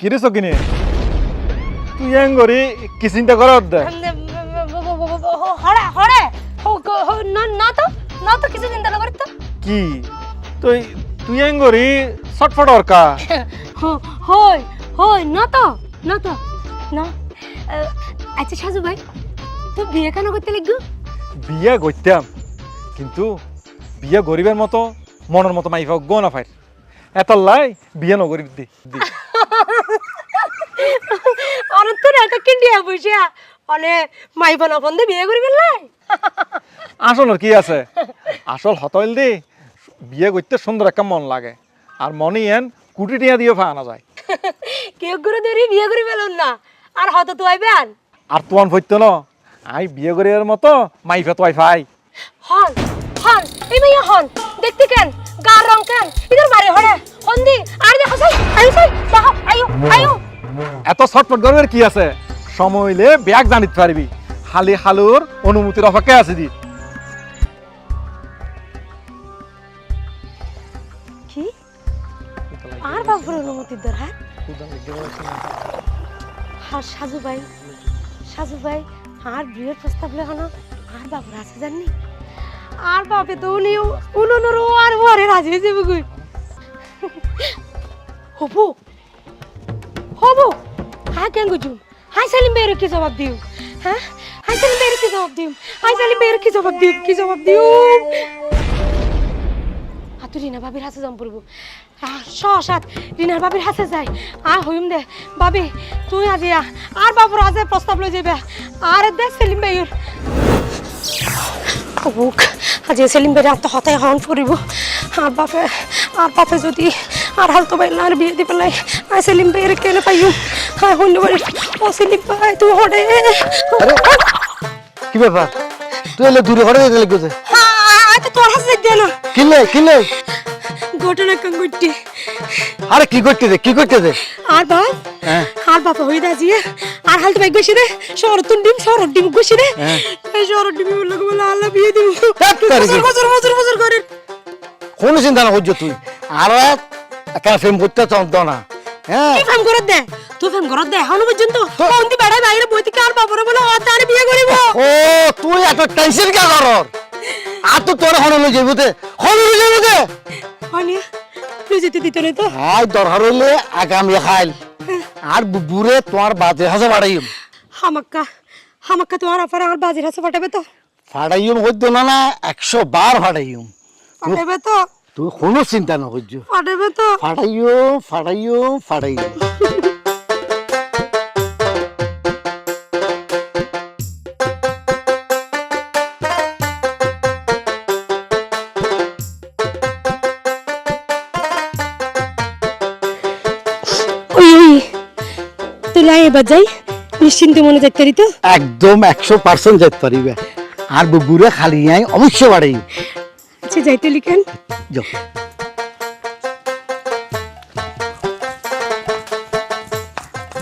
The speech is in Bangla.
কিরে সকিনে? তুই এং করি কি চিন্তা কর দে হরে হরে! না তো না তো কিছু চিন্তা না করি তো। কি? তুই তুই এং করি ছটফট অরকা। হ- হয় হয় না তো না তো না। আচ্ছা সাজু ভাই তুই বিয়ে কেন করতে লাগবো? বিয়া করতাম কিন্তু বিয়া গরিবের মতো মনের মতো মাইফা গো না ফাইর। এত লাই বিয়া নগরি দি। অনেক তো একটা কিন্ডিয়া বসিয়া অনে মাই বোনা বন্ধে বিয়ে করি ফেললাই আসল কি আছে? আসল হতইল দি বিয়ে করতে সুন্দর একটা মন লাগে। আর মনে এন কুটি টিয়া দিয়ে ফানা যায়। কেউ করে ধরি বিয়ে করি ফেলুন না। আর হয়তো তো আইবেন আর তোয়ান ফইত ন? আই বিয়ে করিয়ার মতো মাইফা তো ফাই। হন হন এই মাইয়া হন। দেখতে কেন? গার রং কেন? ইধর বাড়ি হরে। এত ছটফট গর্বের কি আছে? সময়লে ব্যাগ জানিত পারবি। হালি হালুর অনুমতির অপেক্ষায় আছে দি। আর বাবুর অনুমতি দরকার? আর সাজু ভাই সাজু ভাই আর বিয়ের প্রস্তাব লেখানো আর বাবুর আছে জাননি? আর বাপে তো উনি উনুনুর আর ওয়ারে রাজি হয়ে যাবে হবু হ্যাঁ কেন গুজু হাই সালিম বের কি জবাব দিও? হ্যাঁ? হাই সালিম বের কি জবাব দিও? হাই সালিম বের কি জবাব দিও? কি জবাব দিও? হাতু রিনা বাবির হাসে যাম পড়ব। সাত। রিনার বাবির হাসে যাই। আ, হইম দে। বাবি, তুই আজি আর বাবুর আজ প্রস্তাব লই যাবে আর দে সেলিম ভাইয়ের। বুক আজি সেলিম বেড়ে আত্ম হতায় হন ফুরিব। আর বাপে আর বাপে যদি আর হালতো আর বিয়ে দি পেলাই আই সেলিম ভাইয়ের কেন পাইও হ্যাঁ হইল বাড়ি। ও সেলিম ভাই তুই হড়ে কি ব্যাপার? তুই এলে দূরে ঘরে গেলে কোথায় হ্যাঁ তো তোর হাতে দে না। কিনলে কিনলে ঘটনা কঙ্গুটি আরে কি করতে দে কি করতে দে আর বাপ হ্যাঁ। আর বাপ হই দাজি আর হালতে বাইক গেছি রে শহর তুন ডিম শহর ডিম গেছি রে। হ্যাঁ। এই শহর ডিম বললে বলে আল্লাহ বিয়ে দিব। বছর বছর বছর বছর করে। কোনো চিন্তা না করছ তুই? আর একটা ফেম করতে চাও না। হ্যাঁ। ফাম করত দে? তুই ফাম করত দে এখনও পর্যন্ত অন্তি বেড়াই বাইরে বই থেকে আর বাপরে বলে ও তার বিয়ে করিব। ও তুই এত টেনশন কে কর আর তো তোর হন লই যাইব তে। হন যাইব তে। হনি তুই যেতে দিত না তো। আই দরকার হইলে আগামী খাইল আর বুবুরে তোমার বাজে হাসে বাড়াইম। হামাক্কা হামাক্কা তোমার আপারে আমার বাজির হাসে ফাটাবে তো। ফাড়াইম হইতো না না একশো বার ফাড়াইম ফাটাবে তো। তুই কোনো চিন্তা না করছ ফাটাবে তো। ফাড়াইও ফাড়াইও ফাড়াইও এবার যাই নিশ্চিন্তে মনে যাইতে পারি তো একদম একশো পার্সেন্ট যাইতে পারিবে। আর বুবুরে খালি আই অবশ্য বাড়ি আচ্ছা যাইতে লিখেন। যাও।